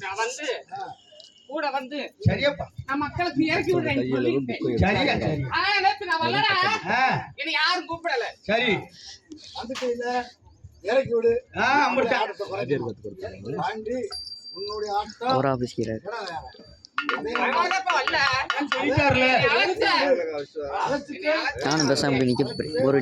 நான் வந்து கூட வந்து சரியப்பா. நான் மக்களுக்கு இறக்கி சொல்லிட்டேன் சரியா சரி. ஆனா நேத்து நான் என்னை யாரும் கூப்பிடல. சரி. வந்துட்டு இல்ல இறக்கி விடு. ஆ அம்பிட்டா. ஆட்டத்தை உன்னுடைய ஆட்டம். நானும் பேசாம போய் நிக்க போர்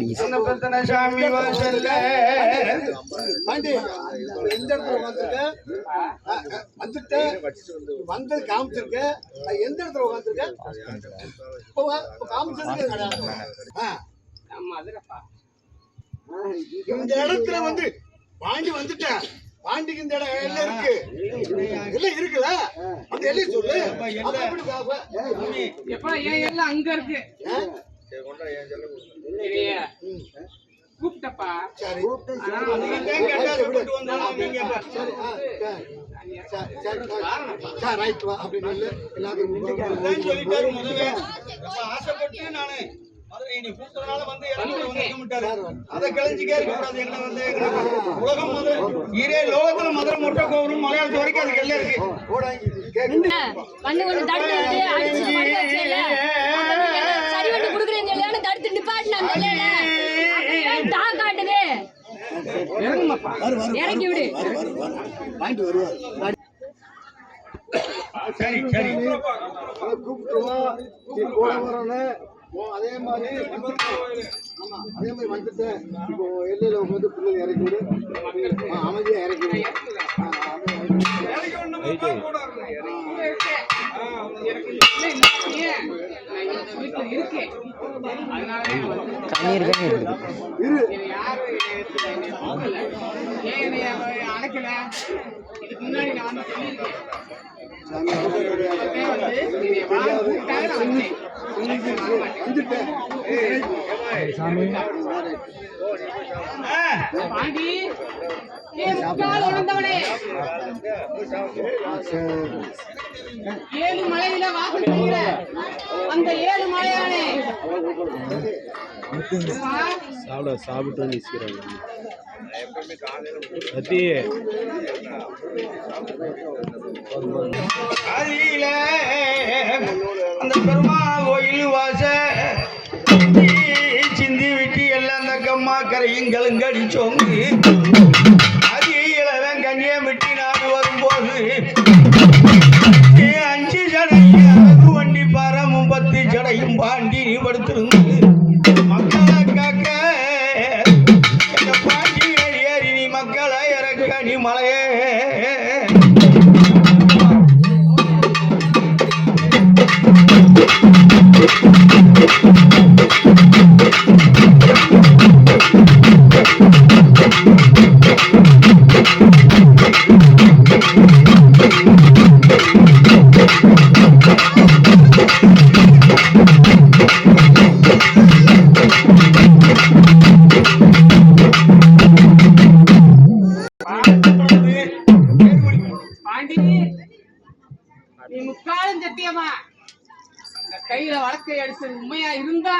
வந்து காமிச்சிருக்க எந்த இடத்துல உட்காந்துருக்க காமிச்சதுக்கு கிடையாது இந்த இடத்துல வந்து பாண்டி வந்துட்டேன். பாண்டிக்கு இந்த இடம் எல்லாம் இருக்கு. எல்லாம் இருக்குல்ல அந்த எல்லையை சொல்லு? எப்பா என் எல்லாம் அங்க இருக்கு. கூப்பிட்டப்பா. சரி? சரி. ஆ, சரி. சரி சரி சரி ரைட் வா அப்படின்னு அப்ப ஆசைப்பட்டு நானு வந்து இறங்கி ஒண்ணு தடுத்து அடிச்சு சரி பண்ணி குடுக்குறேன்னு தடுத்து காட்டுது? இறக்கி விடு வாங்கிட்டு வருவார் சரி சரி. கூப்பிட்டுருவோம் அதே மாதிரி வந்துட்டு ஆமா அதே மாதிரி வந்துட்டு இப்போ எல்லையில வந்து பிள்ளைங்க இறக்கி விடு ஆ, அமைதியா இறக்கி விடு ஆ, அமைதியா இறக்கி விடு. எனக்கு இந்த பிள்ளை இல்லாமயே நான் இந்த வீட்டுல இருக்கேன் அதனாலதான் நான் வந்து தண்ணீர் கண்ணி இருக்கு இரு என்னை யாரும் என்னை கூப்பிடல. ஏன் என்னை அழைக்கல இதுக்கு முன்னாடி நான் சொல்லியிருக்கேன் சாமி, ஏழு மலையில வாசல் செய்கிற அந்த ஏழு மலையானே சாப்பிட சாப்பிட்டு நிற்கிறாங்க சத்தி அந்த பெருமாள் கோயில் வாச சிந்தி விட்டு எல்லாம் அந்த கம்மா கரையும் கலுங்கடி சோங்கு. அதிகளவன் கண்ணியம் விட்டு நாடு வரும்போது அஞ்சு ஜடையும் வண்டி பரமும் பத்து ஜடையும் பாண்டி படுத்திருந்து. மக்களை காக்க இந்த பாண்டி ஏறி நீ மக்களை இறக்க நீ மலையே பாண்டி நீ முக்காலும் சத்தியமா கையில வழக்கை அடிச்சது உண்மையா இருந்தா?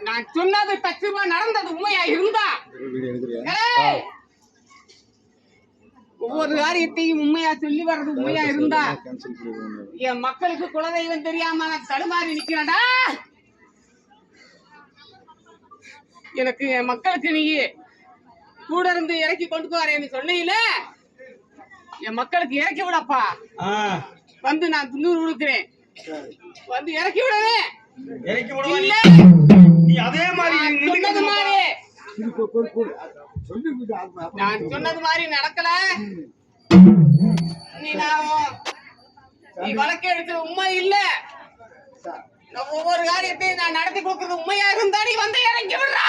நான் சொன்னது தச்சுமா நடந்தது உண்மையா இருந்தா! ஒவ்வொரு காரியத்தையும் உண்மையா சொல்லி வர்றது உண்மையா இருந்தா? என் மக்களுக்கு குலதெய்வம் தெரியாம நான் தடுமாறி நிக்கிறேன்டா! எனக்கு என் மக்களுக்கு நீ கூட இருந்து இறக்கி கொண்டு வரேன்னு சொன்னீங்களே? என் மக்களுக்கு இறக்கி விடப்பா. வந்து நான் துண்ணூறு கொடுக்குறேன் வந்து இறக்கி விடவே. இறக்கி விடுவா இல்ல. நீ. அதே மாதிரி சொன்னது மாதிரி. நான் சொன்னது மாதிரி நடக்கல. நீ நான் நீ வழக்கு எடுத்தது உண்மை இல்ல. ஒவ்வொரு காரியத்தையும் நான் நடத்தி கொடுக்கறது உண்மையா இருந்தா நீ வந்து இறங்கி விடுறா.